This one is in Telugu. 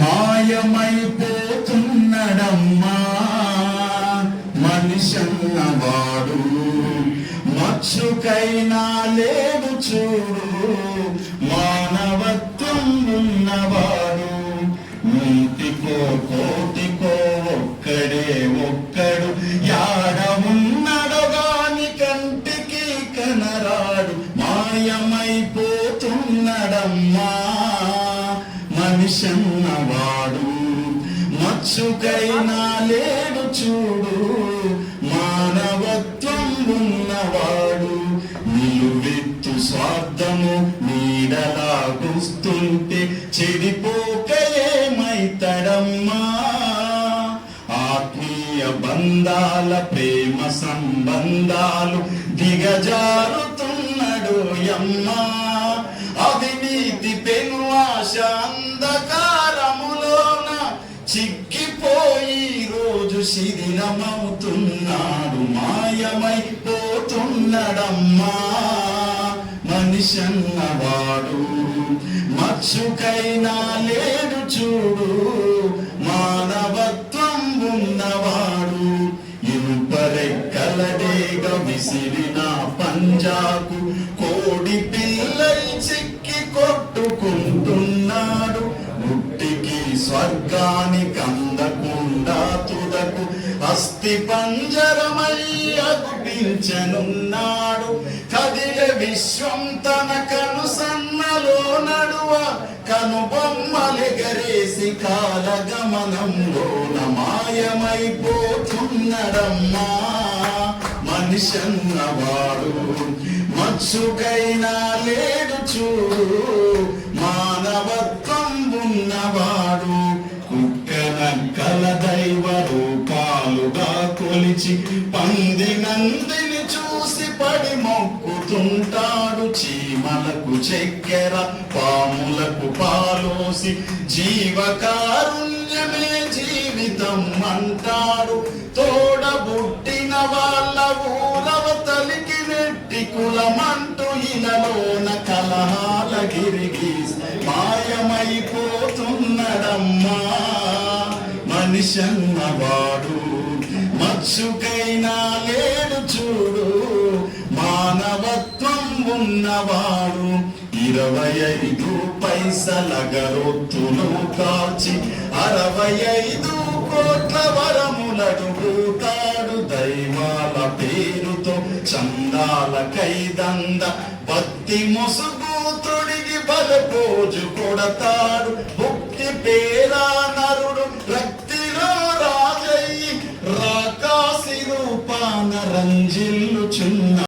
మాయమైపోతున్నడమ్మా మనిషన్నవాడు మచ్చుకైనా లేదు చూడు మానవత్వం ఉన్నవాడు నీతికో కోటికో ఒక్కడే ఒక్కడు. యాడ గాని కంటికి కనరాడు. మాయమైపో మనిషన్నవాడు. మచ్చుకైనా లేడు చూడు మానవత్వం ఉన్నవాడు నిలువెత్తు స్వార్థము నీడలాగుస్తుంటే చెడిపోక ఏమైతడమ్మా? ఆత్మీయ బంధాల ప్రేమ సంబంధాలు దిగజారుతున్నాడు అమ్మా అవినీతి పెను ఆశ శిథిలమవుతున్నాడు మాయమైపోతున్నాడమ్మా. మనిషన్నవాడు మచ్చుకైనా లేడు చూడు మానవత్వం ఉన్నవాడు. ఇనుపరెక్కలడేగ విసిరిన పంజాకు కోడి పిల్లై చిక్కి కొట్టుకుంటున్నాడు. ముట్టికి స్వర్గానికి అందకు తుదకు అస్థి పంజరమయ్య అగుపించనున్నాడు కదిల విశ్వం తన కను సన్నలో నడువ కను బొమ్మలెగరేసి కాలగమనంలోన మాయమైపోతున్నడమ్మా. మనిషన్నవాడు మచ్చుకైనా లేడు చూడు. కుక్కనక్కల దైవ రూపాలుగా కొలిచి పంది నందిని చూసి పడి మొక్కుతుంటాడు చీమలకు చెక్కెర పాములకు పాలోసి జీవకారుణ్యమే జీవితం అంటాడు. తోడబుట్టిన వాళ్ళ ఊరవతలికి నెట్టి కులమంటూ ఇలలోన కలహాల గిరిగి మాయమైపోతున్నదమ్మా మనిషన్నవాడు మత్సుకైనా లేడు చూడు మానవత్వం ఉన్నవాడు. ఇరవై ఐదు పైసల గరొత్తులు కాల్చి అరవై ఐదు కోట్ల వరములడుగుతాడు దైవాల పేరుతో చందాల కైదంద భక్తి ముసుగు తొడిగి బలపోజు కొడతాడు. భక్తి పేరా నరుడు